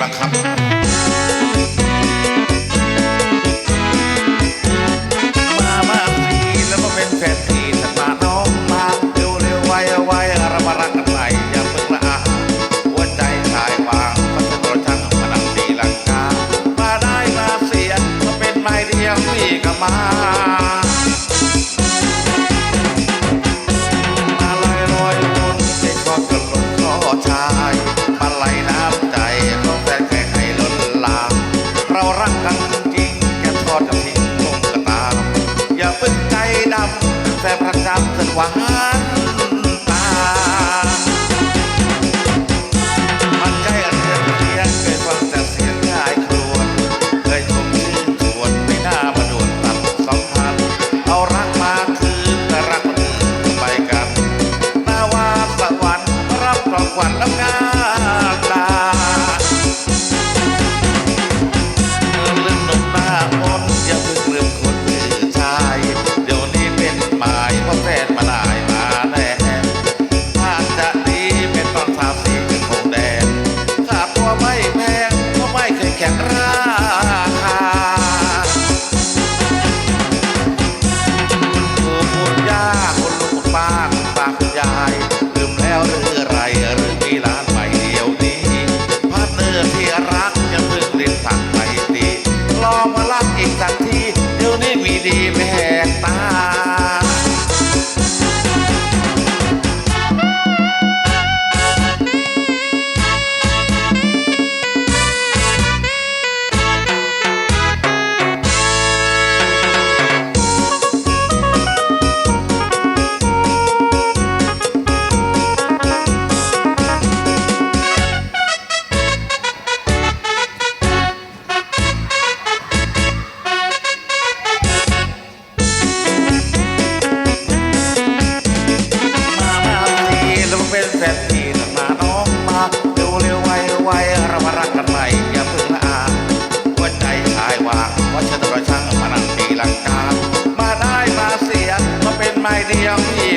บ้างครับมามาสิแล้วมาเป็นแฟนทีฉันมมาเร็วเร็วไวไวเรามารักกันไหอย่าเพิ่งละหัวใจชายวางพัสดุช่างพนังตีลังกามาได้มาเสียมาเป็นไม้เดียวนี่ก็มา แฟนประจำเสนหวัง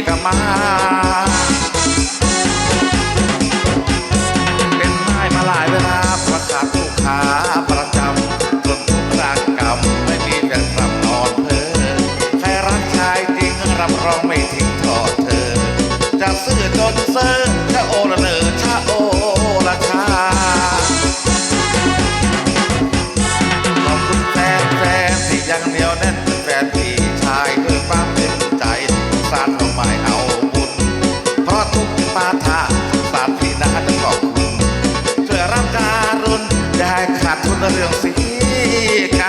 ก็มา เป็นไม้มาหลายเวลาประคับลูกค้าประจำจนทุกรากกรรมไม่มีแต่กลับนอนเธอใครรักชายจริงรับรองไม่ทิ้งทอดเธอ จะซื้อจนเซอร์จะโอละเนอชาโอ da meu seguir